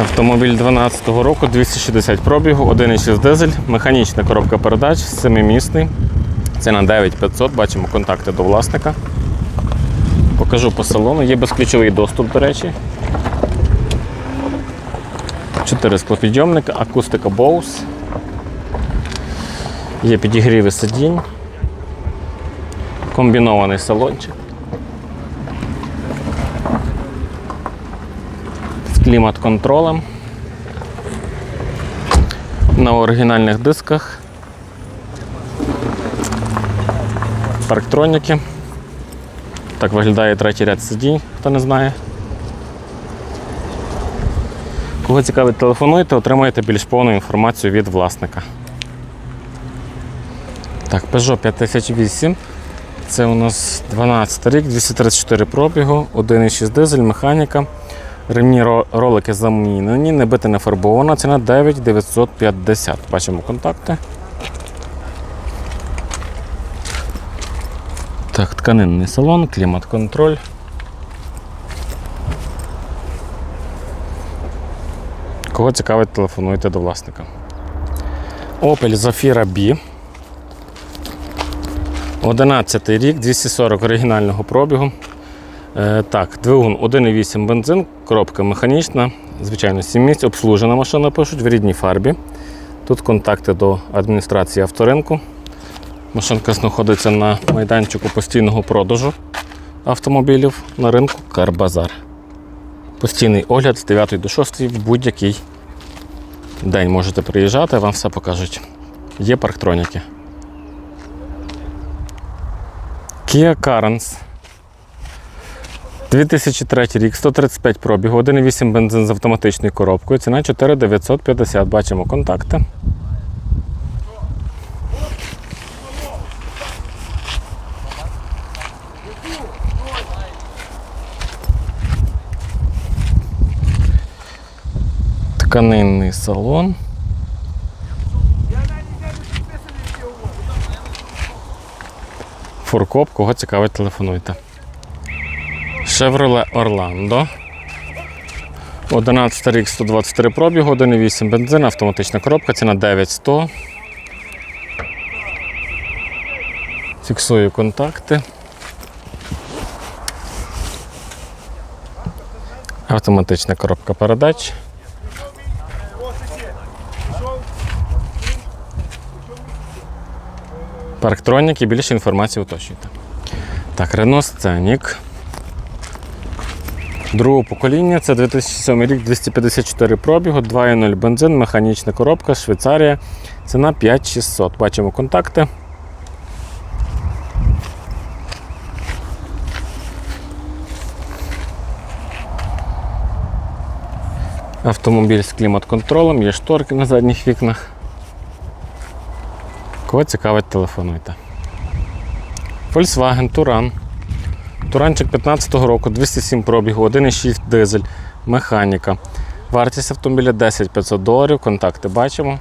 Автомобіль 12-го року, 260 пробігу, 1,6 дизель, механічна коробка передач, 7-місний. Ціна 9500, бачимо контакти до власника. Покажу по салону. Є безключовий доступ, до речі. 4 склопідйомника, акустика Bose. Є підігріви сидінь. Комбінований салончик. Клімат-контролем. На оригінальних дисках. Парктроніки. Так виглядає третій ряд сидінь, хто не знає. Кого цікавить, телефонуйте, отримаєте більш повну інформацію від власника. Так, Peugeot 5008. Це у нас 12 рік, 234 пробігу, 1,6 дизель, механіка. Ремні ролики замінені, не бити не фарбована, ціна 9950. Бачимо контакти. Так, тканинний салон, клімат-контроль. Кого цікавить, телефонуйте до власника. Opel Zafira B. 11 рік, 240 оригінального пробігу. Е, так, двигун 1,8 бензин, коробка механічна, звичайно, 7 місць, обслужена машина пишуть в рідній фарбі. Тут контакти до адміністрації авторинку. Машинка знаходиться на майданчику постійного продажу автомобілів на ринку Карбазар. Постійний огляд з 9 до 6 в будь-який день можете приїжджати, вам все покажуть. Є парктроніки. Kia Carens 2003 рік, 135 пробігу, 1,8 бензин з автоматичною коробкою, ціна 4950. Бачимо контакти. Тканинний салон. Фуркоп, кого цікавить, телефонуйте. Chevrolet Orlando. 11 рік 123 пробігу, 1,8 бензин, автоматична коробка, ціна 9100. Фіксую контакти. Автоматична коробка передач. Парктроніки, більше інформації уточнюйте. Так, Renault Scenic. Другого покоління це 2007 рік 254 пробігу, 2.0 бензин, механічна коробка, Швейцарія. Ціна 5600. Бачимо контакти. Автомобіль з клімат-контролем, є шторки на задніх вікнах. Кого цікавить, телефонуйте. Volkswagen Touran. Туранчик 15-го року, 207 пробігу, 1,6 дизель, механіка. Вартість автомобіля 10 500 доларів, контакти бачимо.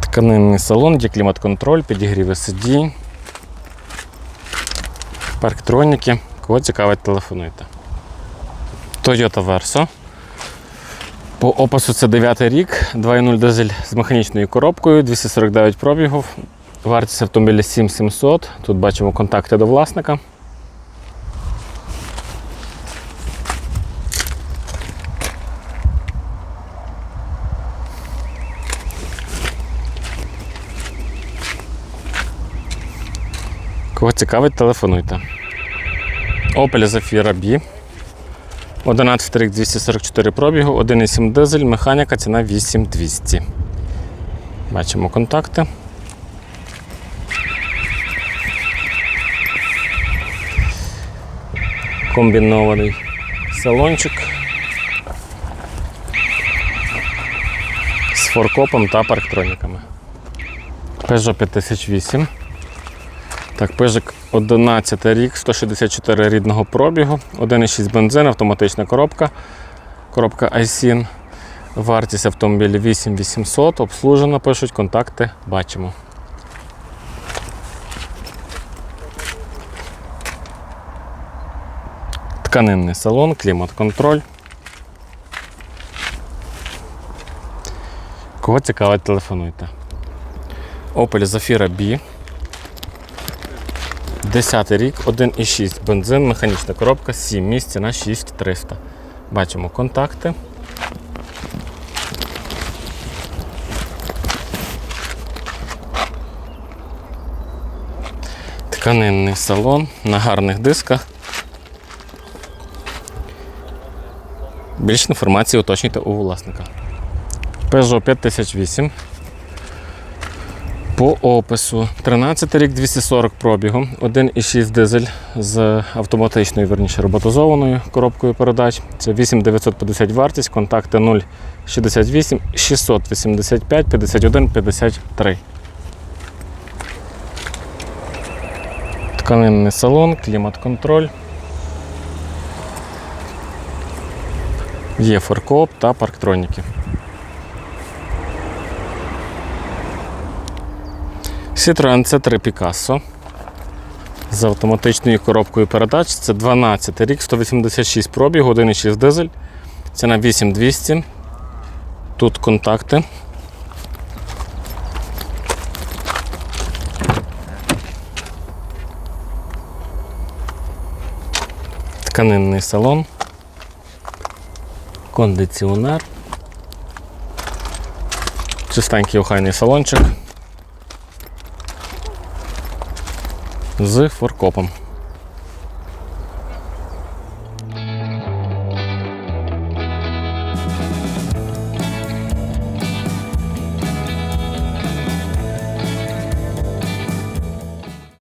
Тканинний салон, є клімат-контроль, підігріви сидінь, парктроніки. Кого цікавить, телефонуйте. Toyota Verso. По опису це 9 рік, 2.0 дизель з механічною коробкою, 249 пробігів. Вартість автомобіля 7700. Тут бачимо контакти до власника. Кого цікавить, телефонуйте. Opel Zafira B. 11 рік 244 пробігу, 1,7 дизель, механіка, ціна 8200. Бачимо контакти. Комбінований салончик з форкопом та парктроніками. Peugeot 5008. Так, пижик 11 рік, 164 рідного пробігу, 1,6 бензин, автоматична коробка. Коробка iSIN. Вартість автомобіля 8800, обслужено, пишуть, контакти бачимо. Тканинний салон, клімат-контроль. Кого цікавить, телефонуйте. Opel Zafira B. 10 рік, 1,6 бензин, механічна коробка, 7 місць на 6300. Бачимо контакти. Тканинний салон на гарних дисках. Більше інформації уточнюйте у власника. Peugeot 5008. По опису 13 рік 240 пробігу, 1,6 дизель з автоматичною, верніше роботизованою коробкою передач. Це 8950 вартість, контакти 068 685 51 53. Тканинний салон, клімат-контроль. Є форкоп та парктроніки. Citroen C3 Picasso з автоматичною коробкою передач. Це 12 рік, 186 пробіг, 1,6 дизель. Ціна 8200. Тут контакти. Тканинний салон. Кондиціонер. Чистенький охайний салончик з форкопом.